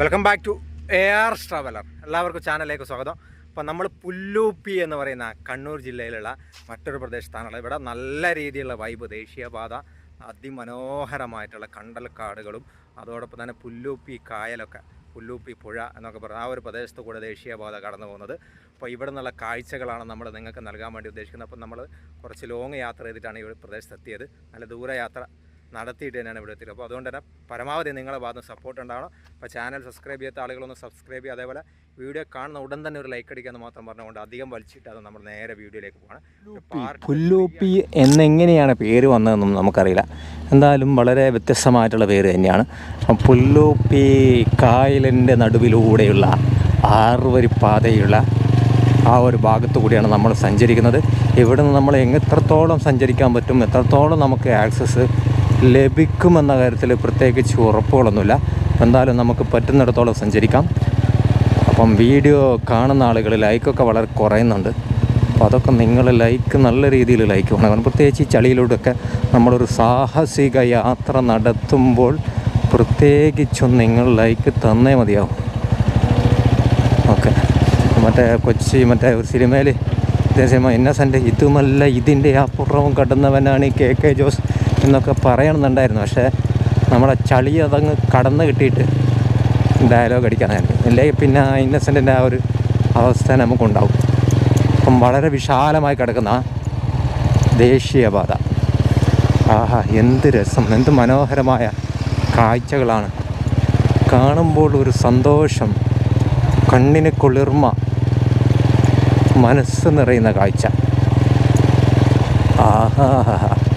Welcome back to A R traveller എല്ലാവർക്കും ചാനലിലേക്ക് സ്വാഗതം. അപ്പോൾ നമ്മൾ പുല്ലൂപ്പി എന്ന് പറയുന്ന കണ്ണൂർ ജില്ലയിലുള്ള മറ്റൊരു പ്രദേശത്താണുള്ളത്. ഇവിടെ നല്ല രീതിയിലുള്ള വൈബ് ദേശീയപാത അതിമനോഹരമായിട്ടുള്ള കണ്ടൽക്കാടുകളും അതോടൊപ്പം തന്നെ പുല്ലൂപ്പി കായലൊക്കെ പുല്ലൂപ്പി പുഴ എന്നൊക്കെ പറഞ്ഞ ആ ഒരു പ്രദേശത്ത് കൂടെ ദേശീയപാത കടന്നു പോകുന്നത്. അപ്പോൾ ഇവിടെ നിന്നുള്ള കാഴ്ചകളാണ് നമ്മൾ നിങ്ങൾക്ക് നൽകാൻ വേണ്ടി ഉദ്ദേശിക്കുന്നത്. അപ്പം നമ്മൾ കുറച്ച് ലോങ് യാത്ര ചെയ്തിട്ടാണ് ഈ പ്രദേശത്ത് എത്തിയത് നല്ല ദൂരയാത്ര നടത്തിയിട്ട് തന്നെയാണ് ഇവിടെ എത്തിയത് അപ്പോൾ അതുകൊണ്ട് തന്നെ പരമാവധി നിങ്ങളുടെ ഭാഗത്ത് സപ്പോർട്ട് ഉണ്ടാവണം. അപ്പോൾ ചാനൽ സബ്സ്ക്രൈബ് ചെയ്യാത്ത ആളുകളൊന്ന് സബ്സ്ക്രൈബ് ചെയ്യുക. അതേപോലെ വീഡിയോ കാണുന്ന ഉടൻ തന്നെ ഒരു ലൈക്ക് അടിക്കാമെന്ന് മാത്രം പറഞ്ഞുകൊണ്ട് അധികം വലിച്ചിട്ട് അത് നമ്മൾ നേരെ വീഡിയോയിലേക്ക് പോകണം. പുല്ലൂപ്പി എന്നെങ്ങനെയാണ് പേര് വന്നതെന്നും നമുക്കറിയില്ല. എന്തായാലും വളരെ വ്യത്യസ്തമായിട്ടുള്ള പേര് തന്നെയാണ്. പുല്ലൂപ്പി കായലിന്റെ നടുവിലൂടെയുള്ള ആറുവരിപ്പാതയുള്ള ആ ഒരു ഭാഗത്തു കൂടിയാണ് നമ്മൾ സഞ്ചരിക്കുന്നത്. ഇവിടെ നിന്ന് നമ്മൾ എങ്ങ- എത്രത്തോളം സഞ്ചരിക്കാൻ പറ്റും എത്രത്തോളം നമുക്ക് ആക്സസ് ലഭിക്കുമെന്ന കാര്യത്തിൽ പ്രത്യേകിച്ച് ഉറപ്പുകളൊന്നുമില്ല. എന്തായാലും നമുക്ക് പറ്റുന്നിടത്തോളം സഞ്ചരിക്കാം. അപ്പം വീഡിയോ കാണുന്ന ആളുകൾ ലൈക്കൊക്കെ വളരെ കുറയുന്നുണ്ട്. അപ്പോൾ അതൊക്കെ നിങ്ങൾ ലൈക്ക് നല്ല രീതിയിൽ ലൈക്ക് വേണം. പ്രത്യേകിച്ച് ഈ ചളിയിലൂടെയൊക്കെ നമ്മളൊരു സാഹസിക യാത്ര നടത്തുമ്പോൾ പ്രത്യേകിച്ചും നിങ്ങൾ ലൈക്ക് തന്നേ മതിയാവും. ഓക്കെ. മറ്റേ കൊച്ചി മറ്റേ ഒരു സിനിമയിൽ ഇതേ സിനിമ ഇന്നസെന്റ് ഇതുമല്ല ഇതിന്റെ അപ്പുറവും കടന്നവനാണ് ഈ കെ കെ ജോസ്. എന്നൊക്കെ പറയണമെന്നുണ്ടായിരുന്നു പക്ഷേ നമ്മുടെ ചളി അതങ്ങ് കടന്ന് കിട്ടിയിട്ട് ഡയലോഗ് അടിക്കാനായിരുന്നു. അല്ലെങ്കിൽ പിന്നെ ഇന്നസെന്റിന്റെ ആ ഒരു അവസ്ഥ നമുക്കുണ്ടാവും. അപ്പം വളരെ വിശാലമായി കിടക്കുന്ന ദേശീയപാത. ആഹാ എന്ത് രസം എന്ത് മനോഹരമായ കാഴ്ചകളാണ്. കാണുമ്പോൾ ഒരു സന്തോഷം കണ്ണിന് കുളിർമ മനസ്സ് നിറയുന്ന കാഴ്ച. ആഹാ.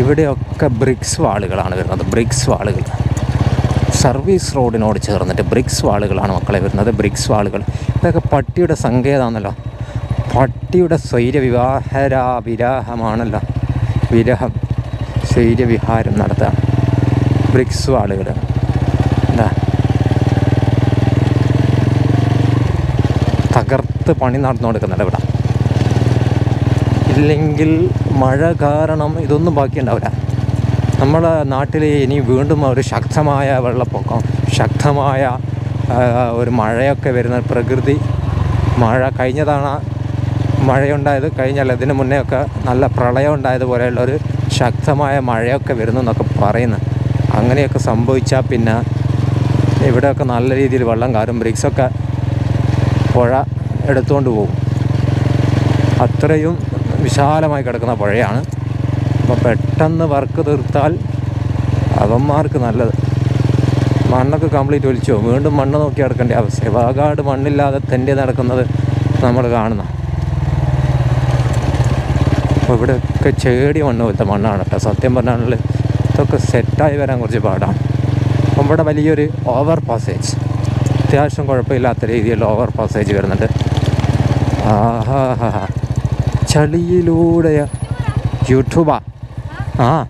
ഇവിടെയൊക്കെ ബ്രിക്സ് വാളുകളാണ് വരുന്നത്. ബ്രിക്സ് വാളുകൾ. സർവീസ് റോഡിനോട് ചേർന്നിട്ട് ബ്രിക്സ് വാളുകളാണ് മക്കളെ വരുന്നത്. ബ്രിക്സ് വാളുകൾ. ഇതൊക്കെ പട്ടിയുടെ സങ്കേതമാണല്ലോ പട്ടിയുടെ സ്വൈര്യവിവാഹരാ വിരാഹമാണല്ലോ വിരഹം സ്വൈര്യവിഹാരം നടത്തുക ബ്രിക്സ് വാളുകൾ. എന്താ? തകർത്ത് പണി നടന്നു കൊടുക്കുന്നുണ്ട് ഇവിടെ. ഇല്ലെങ്കിൽ മഴ കാരണം ഇതൊന്നും ബാക്കിയുണ്ടാവില്ല നമ്മുടെ നാട്ടിൽ ഇനി വീണ്ടും ഒരു ശക്തമായ വെള്ളപ്പൊക്കം ശക്തമായ ഒരു മഴയൊക്കെ വരുന്ന പ്രകൃതി. മഴ കഴിഞ്ഞതാണ് മഴയുണ്ടായത്. കഴിഞ്ഞല്ല ഇതിന് മുന്നേ ഒക്കെ നല്ല പ്രളയം ഉണ്ടായതുപോലെയുള്ള ഒരു ശക്തമായ മഴയൊക്കെ വരുന്നു എന്നൊക്കെ പറയുന്നു. അങ്ങനെയൊക്കെ സംഭവിച്ചാൽ പിന്നെ ഇവിടെയൊക്കെ നല്ല രീതിയിൽ വെള്ളം കാരും ബ്രിക്സൊക്കെ പുഴ എടുത്തുകൊണ്ട് പോകും. അത്രയും വിശാലമായി കിടക്കുന്ന പുഴയാണ്. അപ്പോൾ പെട്ടെന്ന് വർക്ക് തീർത്താൽ അവന്മാർക്ക് നല്ലത്. മണ്ണൊക്കെ കംപ്ലീറ്റ് ഒലിച്ചു. വീണ്ടും മണ്ണ് നോക്കി കിടക്കേണ്ട അവസ്ഥ. വാകാട് മണ്ണില്ലാതെ തെണ്ടി നടക്കുന്നത് നമ്മൾ കാണുന്ന. അപ്പോൾ ഇവിടെയൊക്കെ ചേടി മണ്ണ് പോലത്തെ മണ്ണാണ് കേട്ടോ. സത്യം പറഞ്ഞാൽ ഇതൊക്കെ സെറ്റായി വരാൻ കുറച്ച് പാടാണ്. അപ്പം ഇവിടെ വലിയൊരു ഓവർ പാസേജ്. അത്യാവശ്യം കുഴപ്പമില്ലാത്ത രീതിയിലുള്ള ഓവർ പാസേജ് വരുന്നുണ്ട്. ആഹാ ചളിയിലൂടെ യൂട്യൂബ. ആ.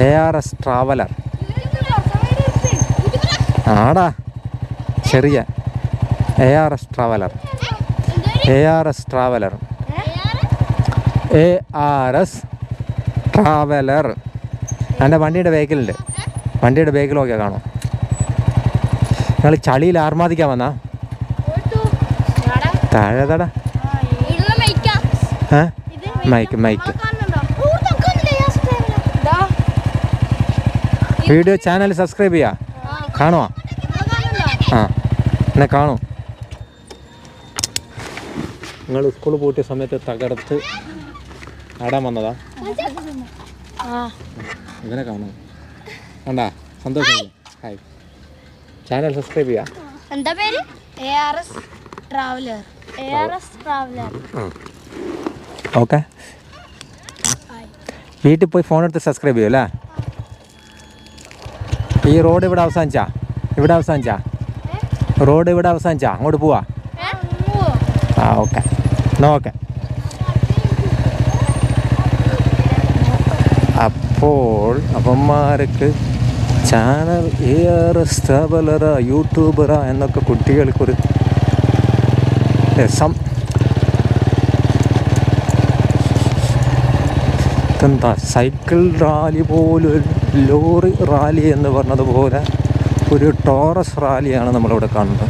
എ ആർ എസ് ട്രാവലർ ആടാ. ചെറിയ. A R S traveller A R S traveller A R S traveller എന്റെ വണ്ടിയുടെ ബേക്കിലുണ്ട് വണ്ടിയുടെ ബേക്കിൽ നോക്കിയാൽ കാണും. നിങ്ങൾ ചളിയിൽ ആർമാദിക്കാൻ വന്നാ? താഴെ തടാ. Mike Mike video channel subscribe ചെയ്യാ. കാണോ ആ. എന്നെ കാണൂ. നിങ്ങൾ സ്കൂൾ പോയിട്ട സമയത്ത് തകർത്ത് ആടാൻ വന്നതാ. ഇവനെ കാണൂ. കണ്ടാ? സന്തോഷം. ഹായ് ചാനൽ സബ്സ്ക്രൈബ് ചെയ്യാ. എന്താ പേര്? A R S traveller A R S traveller okay. വീട്ടിൽ പോയി ഫോൺ എടുത്ത് സബ്സ്ക്രൈബ് ചെയ്യും അല്ലേ? ഈ റോഡ് ഇവിടെ അവസാനിച്ചാ? ഇവിടെ അവസാനിച്ചാ? റോഡ് ഇവിടെ അവസാനിച്ചാ? അങ്ങോട്ട് പോവാ? ആ ഓക്കെ. എന്നാ ഓക്കെ. അപ്പോൾ അപ്പന്മാർക്ക് ചാനൽ ഏറെ ആർ യൂട്യൂബറ എന്നൊക്കെ കുട്ടികൾക്കൊരു രസം. ഇതെന്താ സൈക്കിൾ റാലി പോലും ലോറി റാലി എന്ന് പറഞ്ഞതുപോലെ ഒരു ടോറസ് റാലിയാണ് നമ്മളിവിടെ കാണുന്നത്.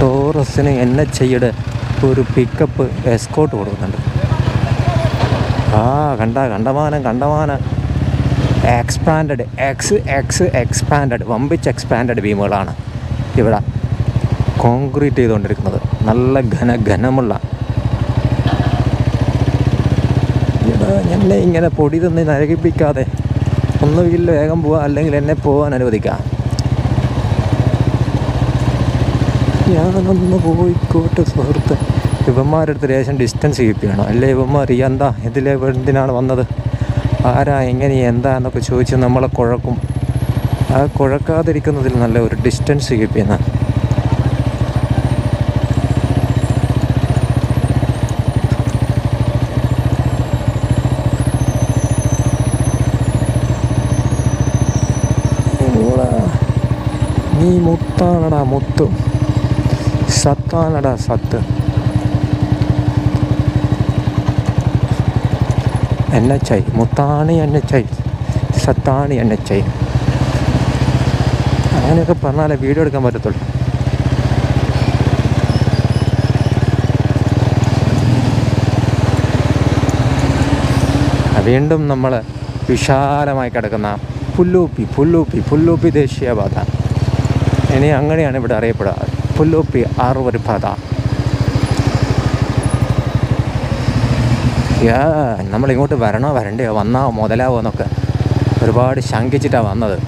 ടോറസിന് എൻ എച്ച് ഐയുടെ ഒരു പിക്കപ്പ് എസ്കോട്ട് കൊടുക്കുന്നുണ്ട്. ആ കണ്ട കണ്ടമാനം കണ്ടമാനം. എക്സ്പാൻഡഡ് എക്സ് എക്സ് എക്സ്പാൻഡഡ് വമ്പിച്ച് എക്സ്പാൻഡഡ് ബീമുകളാണ് ഇവിടെ കോൺക്രീറ്റ് ചെയ്തുകൊണ്ടിരിക്കുന്നത്. നല്ല ഘന ഘനമുള്ള എടാ, എന്നെ ഇങ്ങനെ പൊടി തന്ന് നരകിപ്പിക്കാതെ ഒന്നുകിൽ വേഗം പോവാ അല്ലെങ്കിൽ എന്നെ പോകാൻ അനുവദിക്കാം. ഞാനൊന്ന് പോയിക്കോട്ടെ സുഹൃത്ത്. ഇവന്മാരടുത്ത് ലേശം ഡിസ്റ്റൻസ് കീപ്പിക്കണം അല്ലേ ഇവന്മാർ? ഈ എന്താ? ഇതിലെ എന്തിനാണ് വന്നത്? ആരാ? എങ്ങനെ? എന്താ? എന്നൊക്കെ ചോദിച്ച് നമ്മളെ കുഴക്കും. ആ കുഴക്കാതിരിക്കുന്നതിൽ നല്ല ഒരു ഡിസ്റ്റൻസ് കീപ്പ് നീ മുത്താണടാ മുത്ത്. സത്താണടാ സത്ത്. N H I. മുത്താണ് എൻ എച്ച് ഐ. സത്താണ് എൻ എച്ച് ഐ. അങ്ങനെയൊക്കെ പറഞ്ഞാലേ വീഡിയോ എടുക്കാൻ പറ്റത്തുള്ളൂ. വീണ്ടും നമ്മൾ വിശാലമായി കിടക്കുന്ന പുല്ലൂപ്പി പുല്ലൂപ്പി പുല്ലൂപ്പി ദേശീയപാത. ഇനി അങ്ങനെയാണ് ഇവിടെ അറിയപ്പെടുക. പുല്ലൂപ്പി ആറുവരി പാത. യാ നമ്മളിങ്ങോട്ട് വരണോ വരണ്ടയോ? വന്നാവോ? മുതലാവോ എന്നൊക്കെ ഒരുപാട് ശങ്കിച്ചിട്ടാണ് വന്നത്.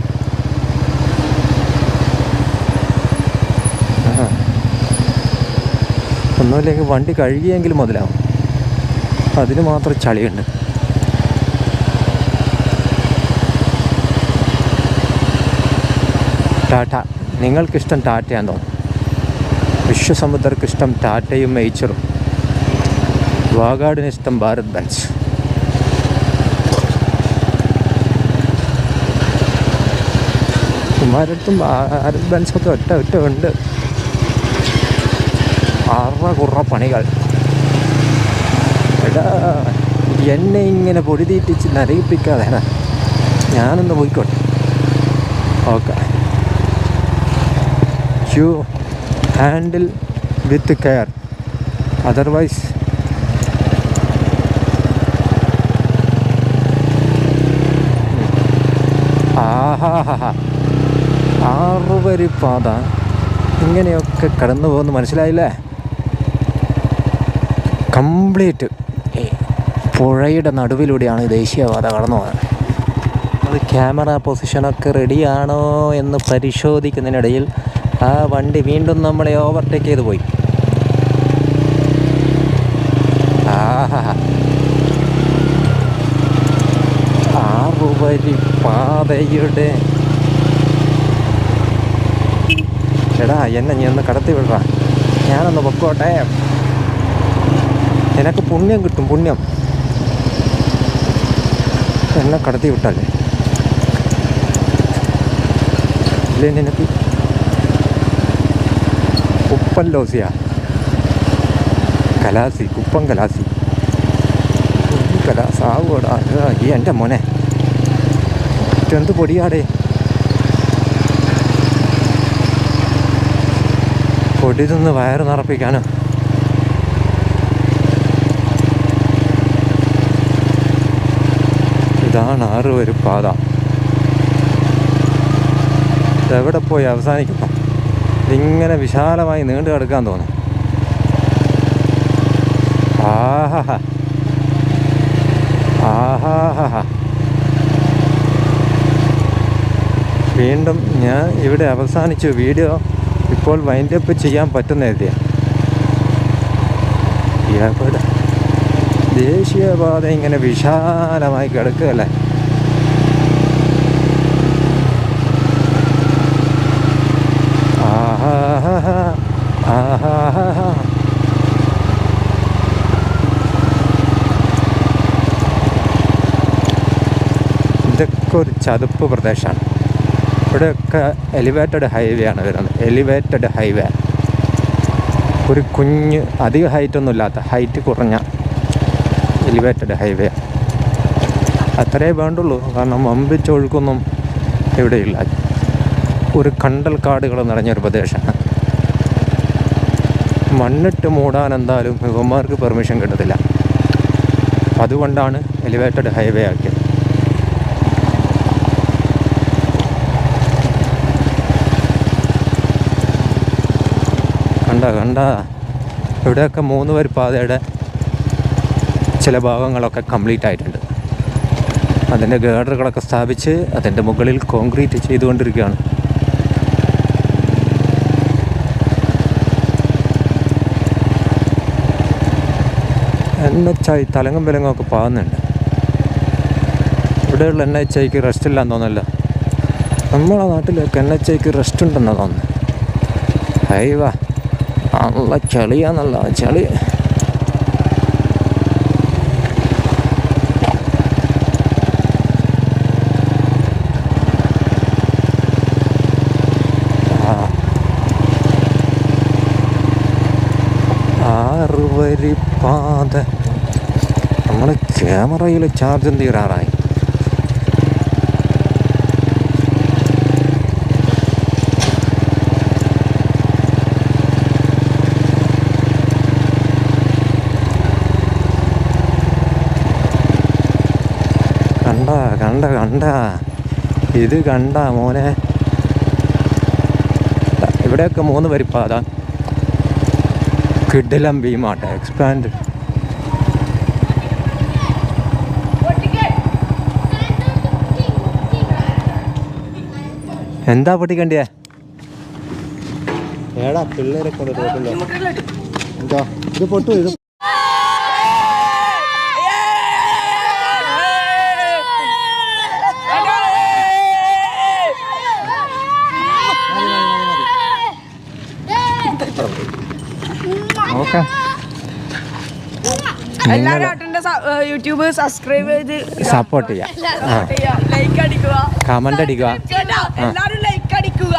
ഒന്നുമില്ലെങ്കിൽ വണ്ടി കഴുകിയെങ്കിലും മുതലാവും. അതിന് മാത്രം ചളിയുണ്ട്. ടാറ്റ. നിങ്ങൾക്കിഷ്ടം ടാറ്റയാന്ന് തോന്നും വിശ്വസമുദ്രക്കിഷ്ടം ടാറ്റയും മെയ്ച്ചറും വാഗാടിന് ഇഷ്ടം ഭാരത് ബെൻസ്. കുമാരത്തും ഭാരത് ബെൻസൊക്കെ ഒറ്റ ഒറ്റ ഉണ്ട്. അറ കുറ പണികൾ. എടാ എന്നെ ഇങ്ങനെ പൊടി തീറ്റിച്ച് നരയിപ്പിക്കാതെ ഞാനൊന്ന് പോയിക്കോട്ടെ. Okay. You handle with care. Otherwise ആറുവരി പാത ഇങ്ങനെയൊക്കെ കടന്നു പോകുന്നു. മനസ്സിലായില്ലേ? കംപ്ലീറ്റ്. പുഴയുടെ നടുവിലൂടെയാണ് ദേശീയപാത കടന്നു പോകുന്നത് അത് ക്യാമറ പൊസിഷനൊക്കെ റെഡിയാണോ എന്ന് പരിശോധിക്കുന്നതിനിടയിൽ ആ വണ്ടി വീണ്ടും നമ്മളെ ഓവർടേക്ക് ചെയ്ത് പോയി. ആറുവരി പാതയുടെ എടാ എന്നെ നീ ഒന്ന് കടത്തി വിടാ ഞാനൊന്ന് പൊക്കോട്ടെ. എനക്ക് പുണ്യം കിട്ടും പുണ്യം. എന്നെ കടത്തി വിട്ടല്ലേ? ഇല്ലേ നിനക്ക്? കുപ്പൻ ലോസിയ. കലാസി കുപ്പൻ കലാസി. കലാസാവൂടാ ഈ എന്റെ മോനെ. എന്ത് പൊടിയാടേ? പൊടി തിന്ന് വയറ് നിറപ്പിക്കാനോ? ഇതാണ് ആറ് ഒരു പാത. എവിടെ പോയി അവസാനിക്കുന്നു? ഇതിങ്ങനെ വിശാലമായി നീണ്ടു കിടക്കാൻ തോന്നി. ആഹാ. ആഹാ. വീണ്ടും ഞാൻ ഇവിടെ അവസാനിച്ചു. വീഡിയോ ഇപ്പോൾ വൈൻഡപ്പ് ചെയ്യാൻ പറ്റുന്ന എഴുതിയ ദേശീയപാത ഇങ്ങനെ വിശാലമായി കിടക്കുകയല്ലേ ആഹാ ആഹാ ഇതൊക്കെ ഒരു ചതുപ്പ് പ്രദേശമാണ്. ഇവിടെയൊക്കെ എലിവേറ്റഡ് ഹൈവേ ആണ് വരുന്നത്. എലിവേറ്റഡ് ഹൈവേ ഒരു കുഞ്ഞ് അധിക ഹൈറ്റ് ഒന്നും ഇല്ലാത്ത ഹൈറ്റ് കുറഞ്ഞ എലിവേറ്റഡ് ഹൈവേ അത്രേ വേണ്ടുള്ളൂ. കാരണം വമ്പിച്ചൊഴുക്കൊന്നും ഇവിടെയില്ല. ഒരു കണ്ടൽ കാടുകൾ നിറഞ്ഞൊരു പ്രദേശമാണ്. മണ്ണിട്ട് മൂടാൻ എന്തായാലും ഇവന്മാർക്ക് പെർമിഷൻ കിട്ടത്തില്ല. അതുകൊണ്ടാണ് എലിവേറ്റഡ് ഹൈവേ ആക്കിയത്. കണ്ട കണ്ട. ഇവിടെയൊക്കെ മൂന്ന് വരി പാതയുടെ ചില ഭാഗങ്ങളൊക്കെ കംപ്ലീറ്റ് ആയിട്ടുണ്ട്. അതിന്റെ ഗേഡറുകളൊക്കെ സ്ഥാപിച്ച് അതിന്റെ മുകളിൽ കോൺക്രീറ്റ് ചെയ്തുകൊണ്ടിരിക്കുകയാണ്. എൻ എച്ച് തലങ്ങും വിലങ്ങും ഒക്കെ പാകുന്നുണ്ട്. ഇവിടെയുള്ള എൻ എച്ച് റെസ്റ്റ് ഇല്ലാന്ന് തോന്നല്ല നമ്മളെ നാട്ടിലൊക്കെ എൻ എച്ച് റെസ്റ്റ് ഉണ്ടെന്നാണ് തോന്നുന്നത് അയ്യവാ നല്ല ചളിയാന്നല്ല ചളി. പാത. നമ്മൾ ക്യാമറയിൽ ചാർജ് എന്ത് തീരാറായി കണ്ട കണ്ട കണ്ട. ഇത് കണ്ട മോനെ. ഇവിടെയൊക്കെ മൂന്ന് വരിപ്പാത കിഡിലം ഭീമാട്ടെ എക്സ്പാൻഡ് എന്താ പൊട്ടിക്കണ്ടിയേ? ഏടാ പിള്ളേരെ കൊണ്ട് എന്താ? ഇത് പൊട്ടു ഇത് ഏട്ടന്റെ യൂട്യൂബ് സബ്സ്ക്രൈബ് ചെയ്ത് സപ്പോർട്ട് ചെയ്യാം. ലൈക്ക് അടിക്കുക. കമന്റ് അടിക്കുക. എല്ലാവരും ലൈക്ക് അടിക്കുക.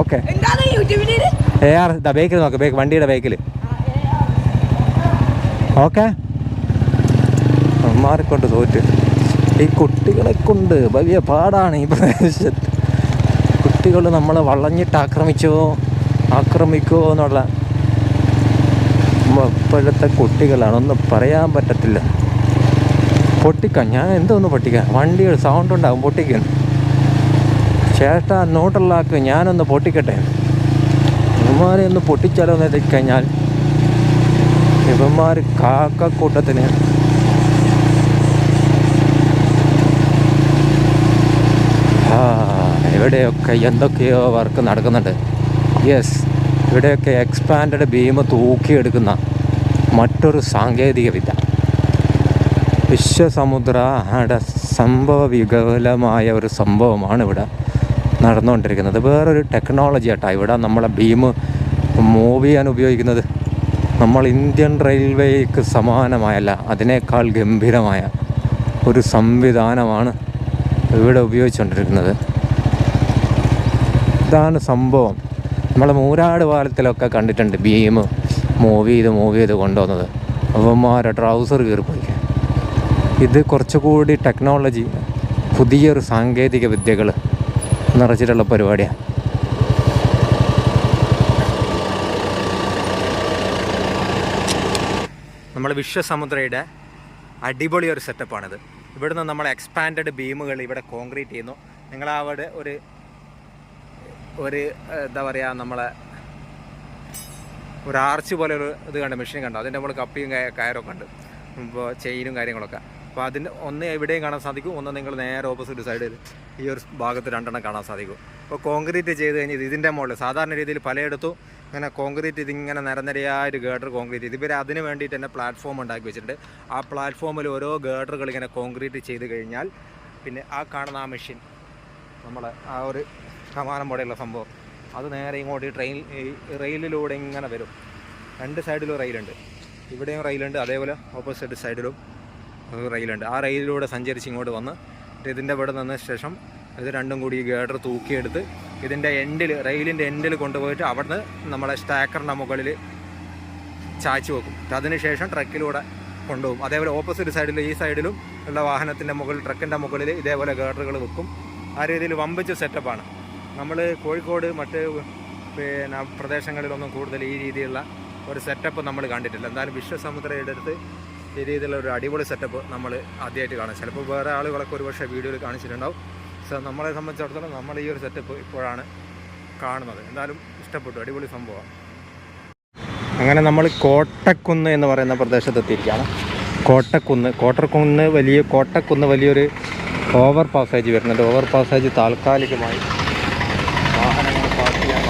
ഓക്കെ. എന്താണ് യൂട്യൂബിൽ ഏ ആർ ഇതാ ബേക്കിൽ നോക്ക് ബേക്ക് വണ്ടിയുടെ ബേക്കിൽ ഓക്കെ. അമ്മാരെ കൊണ്ട് തോറ്റ്. ഈ കുട്ടികളെ കൊണ്ട് വലിയ പാടാണ് ഈ പ്രദേശത്ത്. കുട്ടികൾ നമ്മളെ വളഞ്ഞിട്ട് ആക്രമിച്ചോ? ആക്രമിക്കുമോ എന്നുള്ള ഇപ്പോഴത്തെ കുട്ടികളാണ്. ഒന്നും പറയാൻ പറ്റത്തില്ല. പൊട്ടിക്കാം ഞാൻ എന്തോന്ന് പൊട്ടിക്കാം വണ്ടികൾ സൗണ്ട് ഉണ്ടാകും പൊട്ടിക്കുന്നു ചേട്ട നോട്ടുള്ളാക്ക് ഞാനൊന്ന് പൊട്ടിക്കട്ടെ. ഇവന്മാരെ ഒന്ന് പൊട്ടിച്ചാലോ എന്ന് കഴിഞ്ഞാൽ ഇവന്മാർ കാക്കക്കൂട്ടത്തിന് ആ ഇവിടെയൊക്കെ എന്തൊക്കെയോ വർക്ക് നടക്കുന്നുണ്ട്. യെസ് ഇവിടെയൊക്കെ എക്സ്പാൻഡ് ബീം തൂക്കിയെടുക്കുന്ന മറ്റൊരു സാങ്കേതിക വിദ്യ വിശ്വസമുദ്രയുടെ സംഭവ വികലമായ ഒരു സംഭവമാണ് ഇവിടെ നടന്നുകൊണ്ടിരിക്കുന്നത്. വേറൊരു ടെക്നോളജി ആട്ടാ ഇവിടെ നമ്മളെ ബീം മൂവ് ചെയ്യാൻ ഉപയോഗിക്കുന്നത്. നമ്മൾ ഇന്ത്യൻ റെയിൽവേക്ക് സമാനമായല്ല അതിനേക്കാൾ ഗംഭീരമായ ഒരു സംവിധാനമാണ് ഇവിടെ ഉപയോഗിച്ചുകൊണ്ടിരിക്കുന്നത്. ഇതാണ് സംഭവം. നമ്മളെ മൂരാട് പാലത്തിലൊക്കെ കണ്ടിട്ടുണ്ട് ഭീമ് മൂവ് ചെയ്ത് മൂവ് ചെയ്ത് കൊണ്ടുവന്നത്. അവന്മാരെ ട്രൗസർ കീറിപ്പോയി. ഇത് കുറച്ചുകൂടി ടെക്നോളജി പുതിയൊരു സാങ്കേതിക വിദ്യകൾ നിറച്ചിട്ടുള്ള പരിപാടിയാണ് നമ്മൾ വിശ്വസമുദ്രയുടെ അടിപൊളി ഒരു സെറ്റപ്പാണിത് ഇവിടുന്ന് നമ്മൾ എക്സ്പാൻഡ് ബീമുകൾ ഇവിടെ കോൺക്രീറ്റ് ചെയ്യുന്നു. നിങ്ങൾ അവിടെ ഒരു ഒരു എന്താ പറയുക നമ്മളെ ഒരു ആർച്ച് പോലെ ഒരു ഇത് കണ്ട് മെഷീൻ കണ്ടു. അതിന്റെ നമ്മൾ കപ്പിയും കയ- കയറൊക്കെ ഉണ്ട്. ഇപ്പോൾ ചെയിനും കാര്യങ്ങളൊക്കെ. അപ്പോൾ അതിന് ഒന്ന് എവിടെയും കാണാൻ സാധിക്കും. ഒന്ന് നിങ്ങൾ നേരെ ഓപ്പോസിറ്റ് സൈഡിൽ ഈ ഒരു ഭാഗത്ത് രണ്ടെണ്ണം കാണാൻ സാധിക്കും. അപ്പോൾ കോൺക്രീറ്റ് ചെയ്ത് കഴിഞ്ഞാൽ ഇതിന്റെ മുകളിൽ സാധാരണ രീതിയിൽ പലയിടത്തും ഇങ്ങനെ കോൺക്രീറ്റ് ഇതിങ്ങനെ നിരനിരയായൊരു ഗേഡർ കോൺക്രീറ്റ് ഇവർ അതിന് വേണ്ടിയിട്ട് തന്നെ പ്ലാറ്റ്ഫോം ഉണ്ടാക്കി വെച്ചിട്ടുണ്ട്. ആ പ്ലാറ്റ്ഫോമിൽ ഓരോ ഗേഡറുകൾ ഇങ്ങനെ കോൺക്രീറ്റ് ചെയ്ത് കഴിഞ്ഞാൽ പിന്നെ ആ കാണുന്ന ആ മെഷീൻ നമ്മൾ ആ ഒരു കമാനം പോലെയുള്ള സംഭവം. അത് നേരെ ഇങ്ങോട്ട് ഈ ട്രെയിൻ ഈ റെയിലിലൂടെ ഇങ്ങനെ വരും. രണ്ട് സൈഡിലും റെയിലുണ്ട്. ഇവിടെയും റെയിലുണ്ട് അതേപോലെ ഓപ്പോസിറ്റ് സൈഡിലും റെയിലുണ്ട്. ആ റെയിലിലൂടെ സഞ്ചരിച്ച് ഇങ്ങോട്ട് വന്ന് ഇതിന്റെ ഇവിടെ നിന്ന ശേഷം ഇത് രണ്ടും കൂടി ഈ ഗേഡർ തൂക്കിയെടുത്ത് ഇതിന്റെ എൻഡിൽ റെയിലിന്റെ എൻഡിൽ കൊണ്ടുപോയിട്ട് അവിടുന്ന് നമ്മളെ സ്റ്റാക്കറിന്റെ മുകളിൽ ചാച്ചു വെക്കും. അതിന് ശേഷം ട്രക്കിലൂടെ കൊണ്ടുപോകും. അതേപോലെ ഓപ്പോസിറ്റ് സൈഡിൽ ഈ സൈഡിലും ഉള്ള വാഹനത്തിന്റെ മുകളിൽ ട്രക്കിന്റെ മുകളിൽ ഇതേപോലെ ഗേഡറുകൾ വെക്കും. ആ രീതിയിൽ വമ്പിച്ച സെറ്റപ്പാണ് നമ്മൾ കോഴിക്കോട് മറ്റ് പിന്നെ പ്രദേശങ്ങളിലൊന്നും കൂടുതൽ ഈ രീതിയിലുള്ള ഒരു സെറ്റപ്പ് നമ്മൾ കണ്ടിട്ടില്ല. എന്തായാലും വിശ്വസമുദ്രയുടെ അടുത്ത് ഈ രീതിയിലുള്ള ഒരു അടിപൊളി സെറ്റപ്പ് നമ്മൾ ആദ്യമായിട്ട് കാണും. ചിലപ്പോൾ വേറെ ആളുകളൊക്കെ ഒരുപക്ഷെ വീഡിയോയിൽ കാണിച്ചിട്ടുണ്ടാവും. സോ നമ്മളെ സംബന്ധിച്ചിടത്തോളം നമ്മൾ ഈ ഒരു സെറ്റപ്പ് ഇപ്പോഴാണ് കാണുന്നത്. എന്തായാലും ഇഷ്ടപ്പെട്ടു. അടിപൊളി സംഭവമാണ്. അങ്ങനെ നമ്മൾ കോട്ടക്കുന്ന് എന്ന് പറയുന്ന പ്രദേശത്ത് എത്തിയിരിക്കുകയാണ് കോട്ടക്കുന്ന് കോട്ടക്കുന്ന് വലിയ കോട്ടക്കുന്ന് വലിയൊരു ഓവർ പാസേജ് വരുന്നുണ്ട്. ഓവർ പാസേജ് താൽക്കാലികമായി വാഹനങ്ങൾ പാർക്ക് ചെയ്യാൻ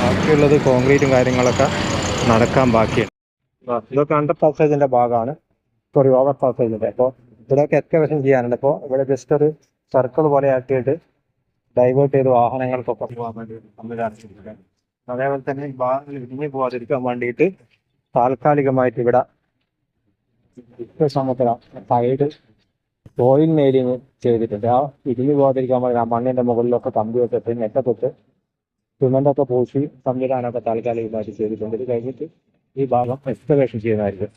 ബാക്കിയുള്ളത് കോൺക്രീറ്റും കാര്യങ്ങളൊക്കെ നടക്കാൻ ബാക്കിയുണ്ട്. ഇതൊക്കെ അണ്ടർ പാസേജിന്റെ ഭാഗമാണ്. സോറി ഓവർ പാസേജിന്റെ അപ്പോൾ ഇവിടെയൊക്കെ എക്സ്കവേഷൻ ചെയ്യാനുണ്ട്. അപ്പോൾ ഇവിടെ ജസ്റ്റ് ഒരു സർക്കിൾ പോലെ ആക്കിയിട്ട് ഡൈവേർട്ട് ചെയ്ത് വാഹനങ്ങൾക്കൊക്കെ പോകാൻ വേണ്ടി സംവിധാനം ചെയ്തിട്ടുണ്ട് അതേപോലെ തന്നെ ഈ ഭാഗങ്ങൾ ഇടിഞ്ഞു പോകാതിരിക്കാൻ വേണ്ടിയിട്ട് താൽക്കാലികമായിട്ട് ഇവിടെ സമുദ്ര സൈഡ് സോയിൽ മെയിലിങ് ചെയ്തിട്ടുണ്ട്. ആ ഇടിഞ്ഞു പോകാതിരിക്കാൻ വേണ്ടി ആ മണ്ണിന്റെ മുകളിലൊക്കെ കമ്പി വെച്ചിട്ട് നെറ്റത്തൊട്ട് സിമെന്റൊക്കെ പൂശി സംവിധാനമൊക്കെ താൽക്കാലികമായിട്ട് ചെയ്തിട്ടുണ്ട്. ഇത് കഴിഞ്ഞിട്ട് ഈ ഭാഗം എക്സ്കവേഷൻ ചെയ്യുന്നതായിരിക്കും.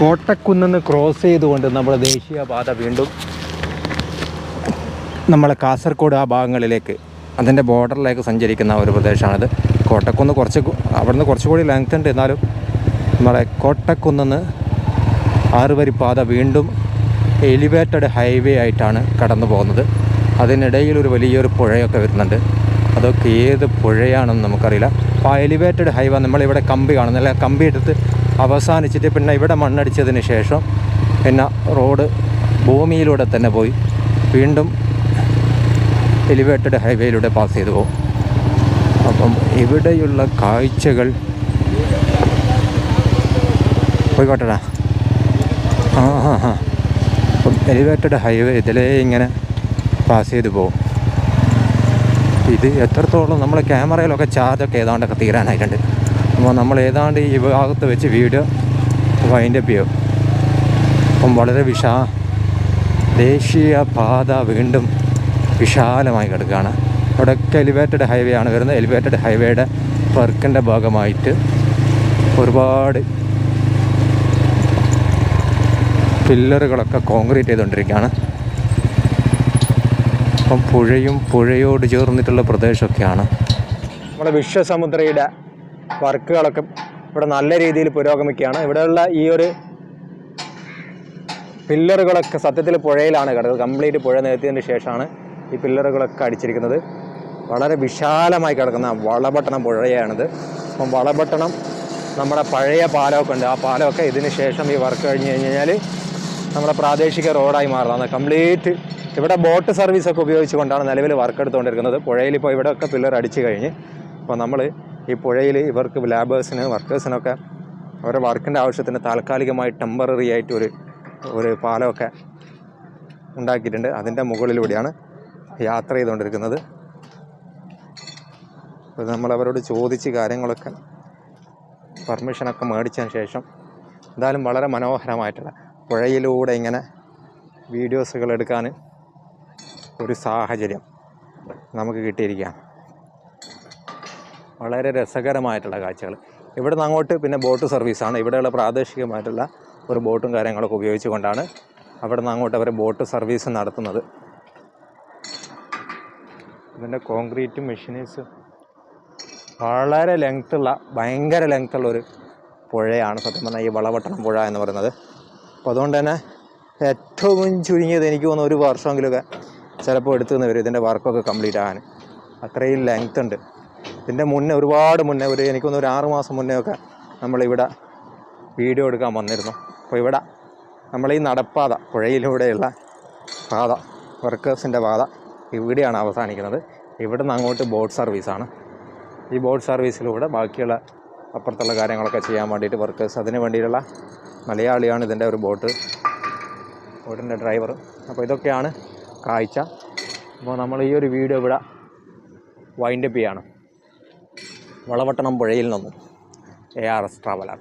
കോട്ടക്കുന്ന് ക്രോസ് ചെയ്തുകൊണ്ട് നമ്മുടെ ദേശീയപാത വീണ്ടും നമ്മളെ കാസർഗോഡ് ആ ഭാഗങ്ങളിലേക്ക് അതിന്റെ ബോർഡറിലേക്ക് സഞ്ചരിക്കുന്ന ഒരു പ്രദേശമാണിത്. കോട്ടക്കുന്ന് കുറച്ച് അവിടുന്ന് കുറച്ചുകൂടി ലെങ്ത് ഉണ്ട്. എന്നാലും നമ്മളെ കോട്ടക്കുന്നെന്ന് ആറുവരി പാത വീണ്ടും എലിവേറ്റഡ് ഹൈവേ ആയിട്ടാണ് കടന്നു പോകുന്നത്. അതിനിടയിൽ ഒരു വലിയൊരു പുഴയൊക്കെ വരുന്നുണ്ട്. അതൊക്കെ ഏത് പുഴയാണെന്ന് നമുക്കറിയില്ല. അപ്പോൾ ആ എലിവേറ്റഡ് ഹൈവേ നമ്മളിവിടെ കമ്പി കാണുന്നില്ല കമ്പി എടുത്ത് അവസാനിച്ചിട്ട് പിന്നെ ഇവിടെ മണ്ണടിച്ചതിന് ശേഷം പിന്നെ റോഡ് ഭൂമിയിലൂടെ തന്നെ പോയി വീണ്ടും എലിവേറ്റഡ് ഹൈവേയിലൂടെ പാസ് ചെയ്തു പോകും. അപ്പം ഇവിടെയുള്ള കാഴ്ചകൾ പോയിക്കോട്ടെടാ. ആ ആ ആ. എലിവേറ്റഡ് ഹൈവേ ഇതിലേ ഇങ്ങനെ പാസ് ചെയ്ത് പോകും ഇത് എത്രത്തോളം നമ്മൾ ക്യാമറയിലൊക്കെ ചാർജൊക്കെ ഏതാണ്ടൊക്കെ തീരാനായിട്ടുണ്ട്. അപ്പോൾ നമ്മൾ ഏതാണ്ട് ഈ ഭാഗത്ത് വെച്ച് വീഡിയോ വൈൻഡ് അപ്പ് ചെയ്യും. അപ്പം വളരെ വിശാ ദേശീയ പാത വീണ്ടും വിശാലമായി കിടക്കുകയാണ്. അവിടെയൊക്കെ എലിവേറ്റഡ് ഹൈവേ ആണ് വരുന്നത്. എലിവേറ്റഡ് ഹൈവേയുടെ വർക്കിന്റെ ഭാഗമായിട്ട് ഒരുപാട് പില്ലറുകളൊക്കെ കോൺക്രീറ്റ് ചെയ്തുകൊണ്ടിരിക്കുകയാണ്. അപ്പം പുഴയും പുഴയോട് ചേർന്നിട്ടുള്ള പ്രദേശമൊക്കെയാണ്. നമ്മുടെ വിശ്വസമുദ്രയുടെ വർക്കുകളൊക്കെ ഇവിടെ നല്ല രീതിയിൽ പുരോഗമിക്കുകയാണ്. ഇവിടെയുള്ള ഈ ഒരു പില്ലറുകളൊക്കെ സത്യത്തിൽ പുഴയിലാണ് കിടക്കുന്നത്. കംപ്ലീറ്റ് പുഴ നികത്തിയതിന് ശേഷമാണ് ഈ പില്ലറുകളൊക്കെ അടിച്ചിരിക്കുന്നത്. വളരെ വിശാലമായി കിടക്കുന്ന വളപട്ടണം പുഴയാണിത്. അപ്പം വളപട്ടണം നമ്മുടെ പഴയ പാലമൊക്കെ ഉണ്ട്. ആ പാലമൊക്കെ ഇതിന് ശേഷം ഈ വർക്ക് കഴിഞ്ഞ് കഴിഞ്ഞ് കഴിഞ്ഞാൽ നമ്മുടെ പ്രാദേശിക റോഡായി മാറണം കംപ്ലീറ്റ് ഇവിടെ ബോട്ട് സർവീസൊക്കെ ഉപയോഗിച്ചുകൊണ്ടാണ് നിലവിൽ വർക്ക് എടുത്തുകൊണ്ടിരിക്കുന്നത്. പുഴയിൽ ഇപ്പോൾ ഇവിടെയൊക്കെ പില്ലർ അടിച്ചു കഴിഞ്ഞ് അപ്പോൾ നമ്മൾ ഈ പുഴയിൽ ഇവർക്ക് ലാബേഴ്സിന് വർക്കേഴ്സിനൊക്കെ അവരുടെ വർക്കിന്റെ ആവശ്യത്തിന് താൽക്കാലികമായി ടെമ്പററി ആയിട്ട് ഒരു ഒരു പാലമൊക്കെ ഉണ്ടാക്കിയിട്ടുണ്ട്. അതിന്റെ മുകളിലൂടെയാണ് യാത്ര ചെയ്തുകൊണ്ടിരിക്കുന്നത്. അപ്പോൾ നമ്മളവരോട് ചോദിച്ച് കാര്യങ്ങളൊക്കെ പെർമിഷനൊക്കെ മേടിച്ചതിന് ശേഷം എന്തായാലും വളരെ മനോഹരമായിട്ടുള്ള പുഴയിലൂടെ ഇങ്ങനെ വീഡിയോസുകൾ എടുക്കാൻ ഒരു സാഹചര്യം നമുക്ക് കിട്ടിയിരിക്കുകയാണ്. വളരെ രസകരമായിട്ടുള്ള കാഴ്ചകൾ. ഇവിടുന്ന് അങ്ങോട്ട് പിന്നെ ബോട്ട് സർവീസാണ്. ഇവിടെയുള്ള പ്രാദേശികമായിട്ടുള്ള ഒരു ബോട്ടും കാര്യങ്ങളൊക്കെ ഉപയോഗിച്ചുകൊണ്ടാണ് അവിടെ നിന്ന് അങ്ങോട്ട് അവർ ബോട്ട് സർവീസ് നടത്തുന്നത്. ഇതിന്റെ കോൺക്രീറ്റ് മെഷീനീസ് വളരെ ലെങ്ത്തുള്ള ഭയങ്കര ലെങ്ത്തുള്ള ഒരു പുഴയാണ് സത്യം പറഞ്ഞാൽ ഈ വളവട്ടണം പുഴ എന്ന് പറയുന്നത്. അപ്പോൾ അതുകൊണ്ട് തന്നെ ഏറ്റവും ചുരുങ്ങിയത് എനിക്ക് തോന്നുന്നു ഒരു വർഷമെങ്കിലൊക്കെ ചിലപ്പോൾ എടുത്തു നിന്ന് വരും ഇതിന്റെ വർക്കൊക്കെ കംപ്ലീറ്റ് ആകാൻ. അത്രയും ലെങ്ത് ഉണ്ട്. ഇതിന്റെ മുന്നേ ഒരുപാട് മുന്നേ ഒരു എനിക്ക് തോന്നുന്നു ഒരു ആറ് മാസം മുന്നേ ഒക്കെ നമ്മളിവിടെ വീഡിയോ എടുക്കാൻ വന്നിരുന്നു. അപ്പോൾ ഇവിടെ നമ്മൾ ഈ നടപ്പാത പുഴയിലൂടെയുള്ള പാത വർക്കേഴ്സിന്റെ പാത ഇവിടെയാണ് അവസാനിക്കുന്നത്. ഇവിടെ നിന്ന് അങ്ങോട്ട് ബോട്ട് സർവീസാണ് ഈ ബോട്ട് സർവീസിലൂടെ ബാക്കിയുള്ള അപ്പുറത്തുള്ള കാര്യങ്ങളൊക്കെ ചെയ്യാൻ വേണ്ടിയിട്ട് വർക്കേഴ്സ് അതിന് വേണ്ടിയിട്ടുള്ള മലയാളിയാണ് ഇതിന്റെ ഒരു ബോട്ട് ബോട്ടിന്റെ ഡ്രൈവർ. അപ്പോൾ ഇതൊക്കെയാണ് കാഴ്ച. അപ്പോൾ നമ്മൾ ഈ ഒരു വീഡിയോ ഇവിടെ വൈൻഡപ്പ് ചെയ്യാണ്. വളവട്ടണം പുഴയിൽ നിന്നും എ ആർ എസ് ട്രാവലർ